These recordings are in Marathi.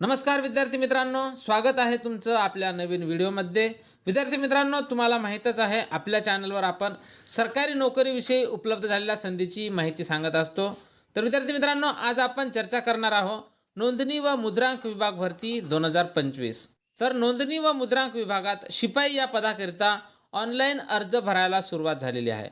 नमस्कार विद्यार्थी मित्रांनो स्वागत आहे तुमचं आपल्या नवीन व्हिडिओमध्ये. विद्यार्थी मित्रांनो तुम्हाला माहीतच आहे आपल्या चॅनलवर आपण सरकारी नोकरीविषयी उपलब्ध झालेल्या संधीची माहिती सांगत असतो. तर विद्यार्थी मित्रांनो आज आपण चर्चा करणार आहोत नोंदणी व मुद्रांक विभाग भरती दोन हजार पंचवीस. तर नोंदणी व मुद्रांक विभागात शिपाई या पदाकरिता ऑनलाईन अर्ज भरायला सुरुवात झालेली आहे.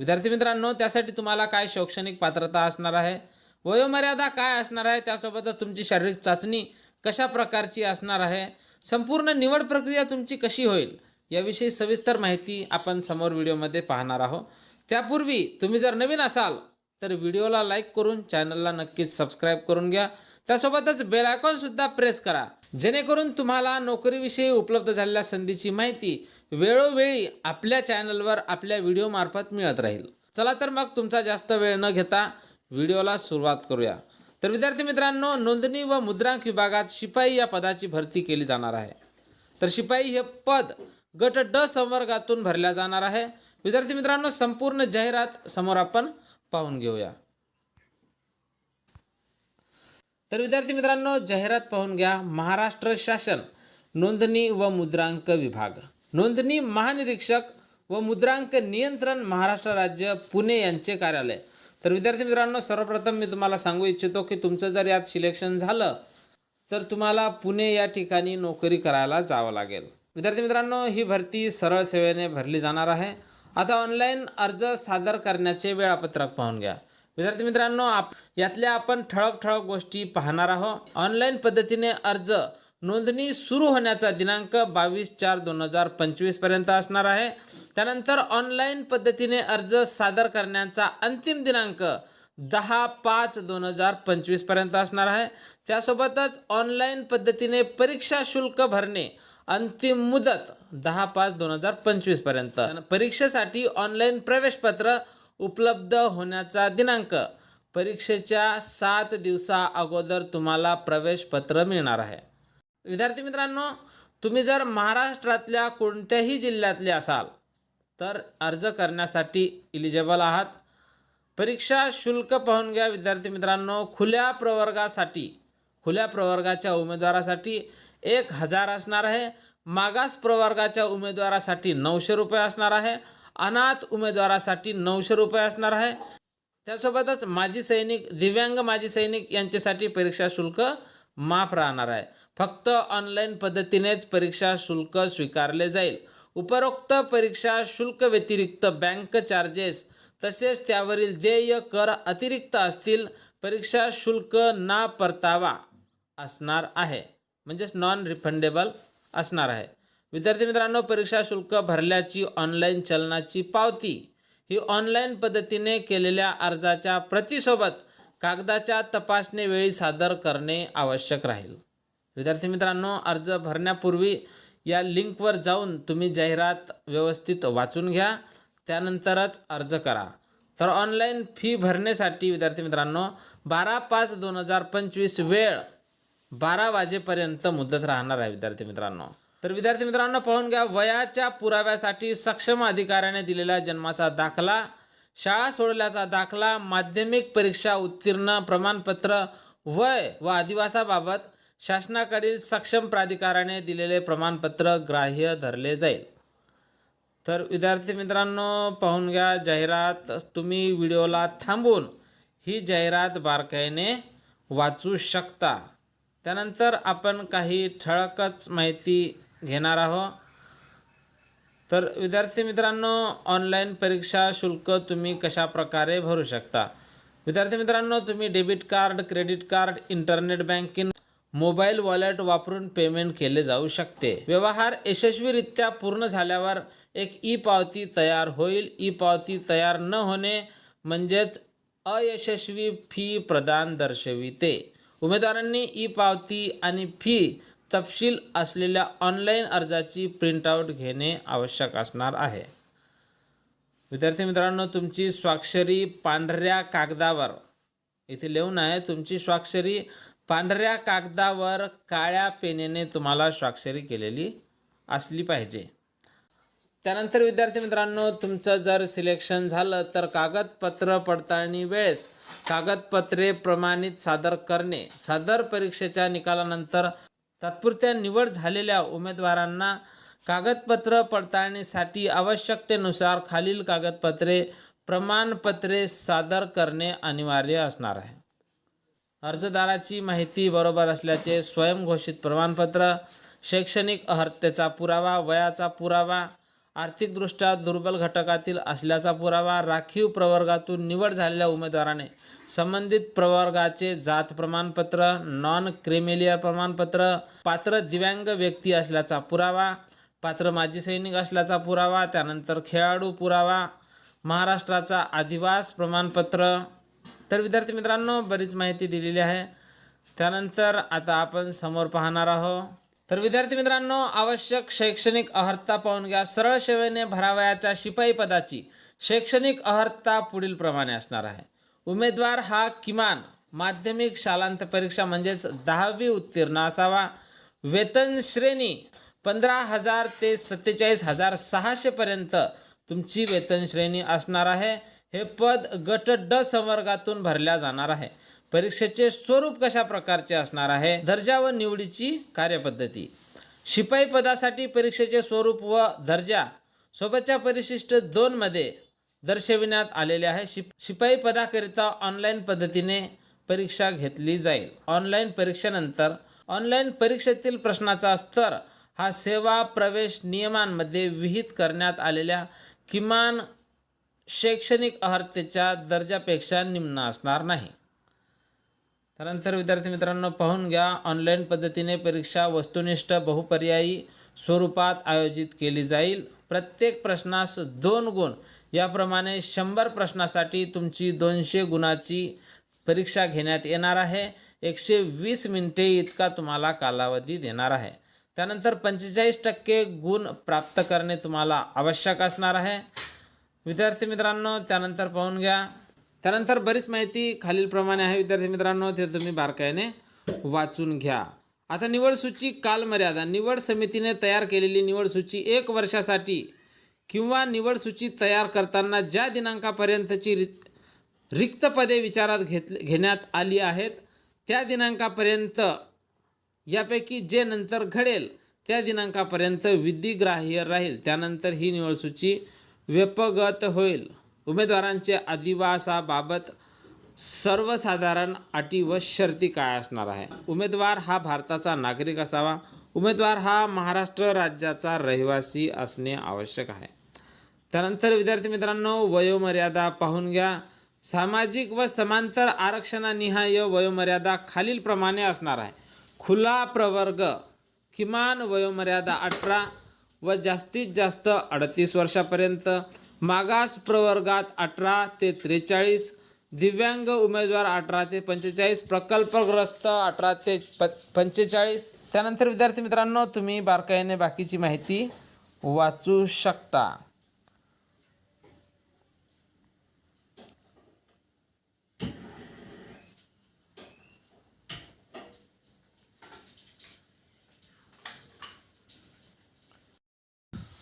विद्यार्थी मित्रांनो त्यासाठी तुम्हाला काय शैक्षणिक पात्रता असणार आहे? वयोमर्यादा काय असणार आहे? त्यासोबतच तुमची शारीरिक चाचणी कशा प्रकारची असणार आहे? संपूर्ण निवड प्रक्रिया तुमची कशी होईल? याविषयी सविस्तर माहिती आपण समोर व्हिडिओमध्ये पाहणार आहोत. त्यापूर्वी तुम्ही जर नवीन असाल तर व्हिडिओला लाईक करून चॅनलला नक्कीच सबस्क्राईब करून घ्या. त्यासोबतच बेल आयकॉन सुद्धा प्रेस करा जेणेकरून तुम्हाला नोकरीविषयी उपलब्ध झालेल्या संधीची माहिती वेळोवेळी आपल्या चॅनलवर आपल्या व्हिडिओमार्फत मिळत राहील. चला तर मग तुमचा जास्त वेळ न घेता व्हिडिओला सुरुवात करूया. तर विद्यार्थी मित्रांनो नोंदणी व मुद्रांक विभागात शिपाई या पदाची भरती केली जाणार आहे. तर शिपाई हे पद गट ड संवर्गातून भरल्या जाणार आहे. विद्यार्थी मित्रांनो संपूर्ण जाहिरात समोर आपण पाहून घेऊया. तर विद्यार्थी मित्रांनो जाहिरात पाहून घ्या. महाराष्ट्र शासन नोंदणी व मुद्रांक विभाग. नोंदणी महानिरीक्षक व मुद्रांक नियंत्रण महाराष्ट्र राज्य पुणे यांचे कार्यालय. तर विद्यार्थी मित्रांनो सर्वप्रथम मी तुम्हाला सांगू इच्छितो की तुमचं जर यात सिलेक्शन झालं तर तुम्हाला पुणे या ठिकाणी नोकरी करायला जावं लागेल. विद्यार्थी मित्रांनो ही भरती सरळ सेवेने भरली जाणार आहे. आता ऑनलाईन अर्ज सादर करण्याचे वेळापत्रक पाहून घ्या. विद्यार्थी मित्रांनो आप यातल्या आपण ठळक ठळक गोष्टी पाहणार आहोत. ऑनलाईन पद्धतीने अर्ज नोंदणी सुरू होण्याचा दिनांक बावीस चार दोन हजार पंचवीसपर्यंत असणार आहे. त्यानंतर ऑनलाईन पद्धतीने अर्ज सादर करण्याचा अंतिम दिनांक दहा पाच दोन हजार पंचवीसपर्यंत असणार आहे. त्यासोबतच ऑनलाईन पद्धतीने परीक्षा शुल्क भरणे अंतिम मुदत दहा पाच दोन हजार पंचवीसपर्यंत परीक्षेसाठी ऑनलाईन प्रवेशपत्र उपलब्ध होण्याचा दिनांक. परीक्षेच्या सात दिवसा अगोदर तुम्हाला प्रवेशपत्र मिळणार आहे. विद्यार्थी मित्रांनो तुम्ही जर महाराष्ट्रातल्या कोणत्याही जिल्ह्यातले असाल तर अर्ज करण्यासाठी इलिजिबल आहात. परीक्षा शुल्क पाहून घ्या विद्यार्थी मित्रांनो. खुल्या प्रवर्गासाठी खुल्या प्रवर्गाच्या उमेदवारासाठी एक हजार असणार आहे. मागास प्रवर्गाच्या उमेदवारासाठी नऊशे रुपये असणार आहे. अनाथ उमेदवारासाठी नऊशे रुपये असणार आहे. त्यासोबतच माजी सैनिक दिव्यांग माजी सैनिक यांच्यासाठी परीक्षा शुल्क माफ राहणार आहे. फक्त ऑनलाईन पद्धतीनेच परीक्षा शुल्क स्वीकारले जाईल. उपरोक्त परीक्षा शुल्क व्यतिरिक्त बँक चार्जेस तसेच त्यावरील देय कर अतिरिक्त असतील परीक्षा शुल्क ना परतावा असणार आहे. म्हणजेच नॉन रिफंडेबल असणार आहे. विद्यार्थी मित्रांनो परीक्षा शुल्क भरल्याची ऑनलाईन चलनाची पावती ही ऑनलाईन पद्धतीने केलेल्या अर्जाच्या प्रतीसोबत कागदाच्या तपासणीवेळी सादर करणे आवश्यक राहील. विद्यार्थी मित्रांनो अर्ज भरण्यापूर्वी या लिंकवर जाऊन तुम्ही जाहिरात व्यवस्थित वाचून घ्या त्यानंतरच अर्ज करा. तर ऑनलाईन फी भरण्यासाठी विद्यार्थी मित्रांनो बारा पाच दोन हजार पंचवीस वेळ बारा वाजेपर्यंत मुदत राहणार आहे विद्यार्थी मित्रांनो. तर विद्यार्थी मित्रांनो पाहून घ्या वयाच्या पुराव्यासाठी सक्षम अधिकाऱ्याने दिलेला जन्माचा दाखला शाळा सोडल्याचा दाखला माध्यमिक परीक्षा उत्तीर्ण प्रमाणपत्र वय व अधिवासाबाबत शासनाकडील सक्षम प्राधिकाराने दिलेले प्रमाणपत्र ग्राह्य धरले जाईल. तर विद्यार्थी मित्रांनो पाहून घ्या जाहिरात. तुम्ही व्हिडिओला थांबून ही जाहिरात बारकाईने वाचू शकता. त्यानंतर आपण काही ठळकच माहिती घेणार आहोत. तर विद्यार्थी मित्रांनो ऑनलाईन परीक्षा शुल्क तुम्ही कशा प्रकारे भरू शकता? विद्यार्थी मित्रांनो तुम्ही debit card credit card internet banking mobile wallet वापरून पेमेंट केले जाऊ शकते. व्यवहार यशस्वीरित्या पूर्ण झाल्यावर एक ई पावती तयार होईल. ई पावती तयार न होणे म्हणजेच अयशस्वी फी प्रदान दर्शविते. उमेदवारांनी ई पावती आणि फी तपशील असलेल्या ऑनलाईन अर्जाची प्रिंटआउट घेणे आवश्यक असणार आहे. विद्यार्थी मित्रांनो तुमची स्वाक्षरी पांढऱ्या कागदावर. इथे लिहून आहे तुमची स्वाक्षरी पांढऱ्या कागदावर काळ्या पेनेने तुम्हाला स्वाक्षरी केलेली असली पाहिजे. त्यानंतर विद्यार्थी मित्रांनो तुमचं जर सिलेक्शन झालं तर कागदपत्र पडताळणी वेळेस कागदपत्रे प्रमाणित सादर करणे सादर परीक्षेच्या निकालानंतर तात्पुरत्या निवड झालेल्या उमेदवारांना कागदपत्र पडताळणीसाठी आवश्यकतेनुसार खालील कागदपत्रे प्रमाणपत्रे सादर करणे अनिवार्य असणार आहे. अर्जदाराची माहिती बरोबर असल्याचे स्वयंघोषित प्रमाणपत्र शैक्षणिक अर्हतेचा पुरावा वयाचा पुरावा आर्थिकदृष्ट्या दुर्बल घटकातील असल्याचा पुरावा राखीव प्रवर्गातून निवड झालेल्या उमेदवाराने संबंधित प्रवर्गाचे जात प्रमाणपत्र नॉन क्रिमिलियर प्रमाणपत्र पात्र दिव्यांग व्यक्ती असल्याचा पुरावा पात्र माजी सैनिक असल्याचा पुरावा त्यानंतर खेळाडू पुरावा महाराष्ट्राचा आदिवास प्रमाणपत्र तर विद्यार्थी मित्रांनो बरीच माहिती दिलेली आहे. त्यानंतर आता आपण समोर पाहणार आहोत. तर विद्यार्थी मित्रांनो आवश्यक शैक्षणिक अर्हता पाहून घ्या. सरळ सेवेने भरावयाच्या शिपाई पदाची शैक्षणिक अर्हता पुढील प्रमाणे असणार आहे. उमेदवार हा किमान माध्यमिक शालांत परीक्षा म्हणजेच दहावी उत्तीर्ण असावा. वेतन श्रेणी पंधरा हजार ते सत्तेचाळीस हजार सहाशेपर्यंत तुमची वेतन श्रेणी असणार आहे. हे पद गट ड संवर्गातून भरल्या जाणार आहे. परीक्षेचे स्वरूप कशा प्रकारचे असणार आहे? दर्जा व निवडीची कार्यपद्धती. शिपाई पदासाठी परीक्षेचे स्वरूप व दर्जा सोबतच्या परिशिष्ट दोनमध्ये दर्शविण्यात आलेले आहे. शिप शिपाई पदाकरिता ऑनलाईन पद्धतीने परीक्षा घेतली जाईल. ऑनलाईन परीक्षेनंतर ऑनलाईन परीक्षेतील प्रश्नाचा स्तर हा सेवा प्रवेश नियमांमध्ये विहित करण्यात आलेल्या किमान शैक्षणिक अर्हतेच्या दर्जापेक्षा निम्न असणार नाही. त्यानंतर विद्यार्थी मित्रांनो पाहून घ्या. ऑनलाईन पद्धतीने परीक्षा वस्तुनिष्ठ बहुपर्यायी स्वरूपात आयोजित केली जाईल. प्रत्येक प्रश्नास दोन गुण. याप्रमाणे शंभर प्रश्नासाठी तुमची दोनशे गुणाची परीक्षा घेण्यात येणार आहे. एकशे वीस मिनिटे इतका तुम्हाला कालावधी देणार आहे. त्यानंतर पंचेचाळीस टक्के गुण प्राप्त करणे तुम्हाला आवश्यक असणार आहे. विद्यार्थी मित्रांनो त्यानंतर पाहून घ्या. त्यानंतर बरीच माहिती खालीलप्रमाणे आहे विद्यार्थी मित्रांनो ते तुम्ही बारकाईने वाचून घ्या. आता निवड सूची कालमर्यादा. निवड समितीने तयार केलेली निवड सूची एक वर्षासाठी किंवा निवड सूची तयार करताना ज्या दिनांकापर्यंतची रित रिक्त पदे विचारात घेत घेण्यात आली आहेत त्या दिनांकापर्यंत यापैकी जे नंतर घडेल त्या दिनांकापर्यंत विधिग्राह्य राहील. त्यानंतर ही निवड सूची व्यपगत होईल. उमेदवारांच्या अधिवासाबाबत सर्वसाधारण अटी व शर्ती काय असणार आहे? उमेदवार हा भारताचा नागरिक असावा. उमेदवार हा महाराष्ट्र राज्याचा रहिवासी असणे आवश्यक आहे. त्यानंतर विद्यार्थी मित्रांनो वयोमर्यादा पाहून घ्या. सामाजिक व समांतर आरक्षणानिहाय वयोमर्यादा खालीलप्रमाणे असणार आहे. खुला प्रवर्ग किमान वयोमर्यादा अठरा व जास्तीत जास्त अडतीस वर्षापर्यंत मागास प्रवर्गात अठरा ते त्रेचाळीस दिव्यांग उमेदवार अठरा ते पंचेचाळीस प्रकल्पग्रस्त अठरा ते प पंचेचाळीस. त्यानंतर विद्यार्थी मित्रांनो तुम्ही बारकाईने बाकीची माहिती वाचू शकता.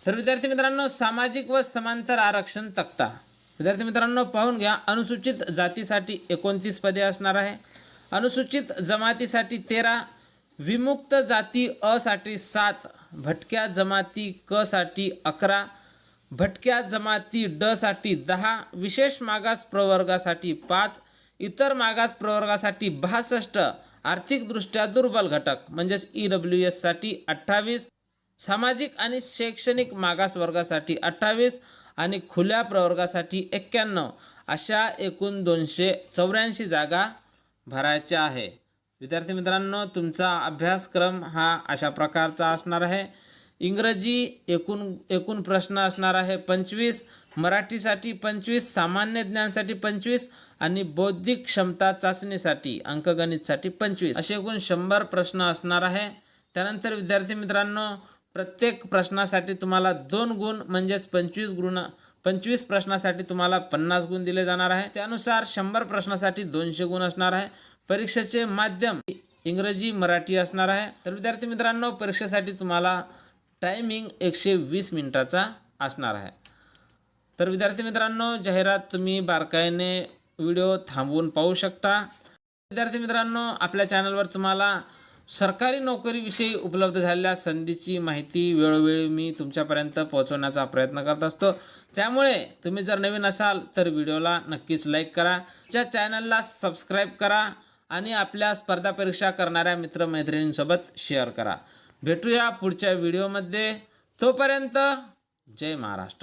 तर विद्यार्थी मित्रांनो सामाजिक व समांतर आरक्षण तक्ता. विद्यार्थी मित्रांनो पाहून घ्या अनुसूचित जातीसाठी एकोणतीस पदे असणार आहे. अनुसूचित जमातीसाठी तेरा विमुक्त जाती असाठी सात भटक्या जमाती क साठी अकरा भटक्या जमाती ड साठी दहा विशेष मागास प्रवर्गासाठी पाच इतर मागास प्रवर्गासाठी बासष्ट आर्थिकदृष्ट्या दुर्बल घटक म्हणजेच ई डब्ल्यू एससाठी अठ्ठावीस सामाजिक आणि शैक्षणिक मागास वर्गासाठी अठ्ठावीस आणि खुल्या प्रवर्गासाठी एक्क्याण्णव अशा एकूण दोनशे चौऱ्याऐंशी जागा भरायच्या आहे. विद्यार्थी मित्रांनो तुमचा अभ्यासक्रम हा अशा प्रकारचा असणार आहे. इंग्रजी एकूण एकूण प्रश्न असणार आहे पंचवीस मराठीसाठी पंचवीस सामान्य ज्ञानसाठी पंचवीस आणि बौद्धिक क्षमता चाचणीसाठी अंकगणितसाठी पंचवीस. असे एकूण शंभर प्रश्न असणार आहे. त्यानंतर विद्यार्थी मित्रांनो प्रत्येक प्रश्नासाठी तुम्हाला दोन गुण म्हणजेच पंचवीस गुण पंचवीस प्रश्नासाठी तुम्हाला पन्नास गुण दिले जाणार आहे. त्यानुसार शंभर प्रश्नासाठी दोनशे गुण असणार आहे. परीक्षेचे माध्यम इंग्रजी मराठी असणार आहे. तर विद्यार्थी मित्रांनो परीक्षेसाठी तुम्हाला टायमिंग एकशे वीस मिनिटाचा असणार आहे. तर विद्यार्थी मित्रांनो जाहिरात तुम्ही बारकाईने व्हिडिओ थांबवून पाहू शकता. विद्यार्थी मित्रांनो आपल्या चॅनलवर तुम्हाला सरकारी नोकरीविषयी उपलब्ध झालेल्या संधीची माहिती वेळोवेळी मी तुमच्यापर्यंत पोहोचवण्याचा प्रयत्न करत असतो. त्यामुळे तुम्ही जर नवीन असाल तर व्हिडिओला नक्कीच लाईक करा त्या चॅनलला सबस्क्राईब करा आणि आपल्या स्पर्धा परीक्षा करणाऱ्या मित्रमैत्रिणींसोबत शेअर करा. भेटूया पुढच्या व्हिडिओमध्ये. तोपर्यंत जय महाराष्ट्र.